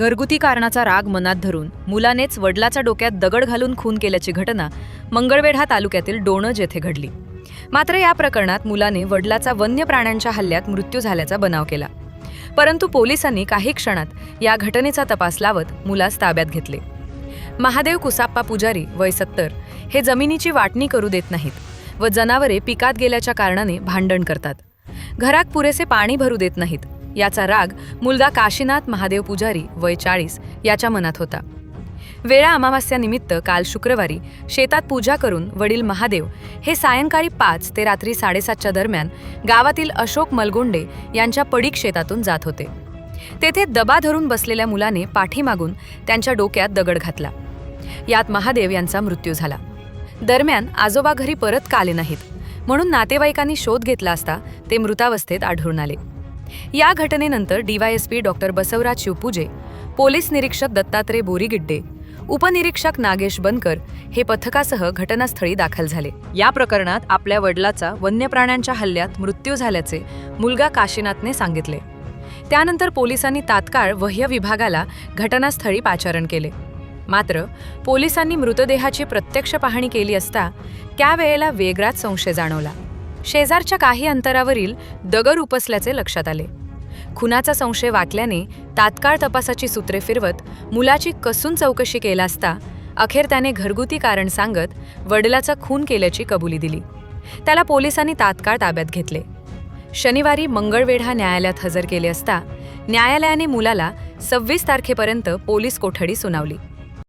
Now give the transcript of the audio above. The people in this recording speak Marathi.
घरगुती कारणाचा राग मनात धरून मुलानेच वडिलाच्या डोक्यात दगड घालून खून केल्याची घटना मंगळवेढा तालुक्यातील डोणज येथे घडली. मात्र या प्रकरणात मुलाने वडिलाचा वन्य प्राण्यांच्या हल्ल्यात मृत्यू झाल्याचा बनाव केला. परंतु पोलिसांनी काही क्षणात या घटनेचा तपास लावत मुलास ताब्यात घेतले. महादेव कुसाप्पा पुजारी वय सत्तर हे जमिनीची वाटणी करू देत नाहीत व जनावरे पिकात गेल्याच्या कारणाने भांडण करतात. घरात पुरेसे पाणी भरू देत नाहीत. याचा राग मुलगा काशीनाथ महादेव पुजारी वय चाळीस याच्या मनात होता. वेळा अमावास्यानिमित्त काल शुक्रवारी शेतात पूजा करून वडील महादेव हे सायंकाळी पाच ते रात्री साडेसातच्या दरम्यान गावातील अशोक मलगोंडे यांच्या पडीक शेतातून जात होते. तेथे दबा धरून बसलेल्या मुलाने पाठीमागून त्यांच्या डोक्यात दगड घातला. यात महादेव यांचा मृत्यू झाला. दरम्यान आजोबा घरी परत का आले नाहीत? म्हणून नातेवाईकांनी शोध घेतला असता ते मृतावस्थेत आढळून आले. या घटनेनंतर DYSP doctor Basavaraj Shivpuje police निरीक्षक दत्तात्रय बोरीगिड्डे उपनिरीक्षक नागेश बनकर हे पथकासह घटनास्थळी दाखल झाले. या प्रकरणात आपल्या वडिलाचा वन्य प्राण्यांच्या हल्ल्यात मृत्यू झाल्याचे मुलगा काशीनाथने सांगितले. त्यानंतर पोलिसांनी तात्काळ वह्य विभागाला घटनास्थळी पाचारण केले. मात्र पोलिसांनी मृतदेहाची प्रत्यक्ष पाहणी केली असता त्यावेळेला वेगळाच संशय जाणवला. शेजारच्या काही अंतरावरील दगड उपसल्याचे लक्षात आले. खुनाचा संशय वाटल्याने तात्काळ तपासाची सूत्रे फिरवत मुलाची कसून चौकशी केला असता अखेर त्याने घरगुती कारण सांगत वडिलाचा खून केल्याची कबुली दिली. त्याला पोलिसांनी तात्काळ ताब्यात घेतले. शनिवारी मंगळवेढा न्यायालयात हजर केले असता न्यायालयाने मुलाला सव्वीस तारखेपर्यंत पोलीस कोठडी सुनावली.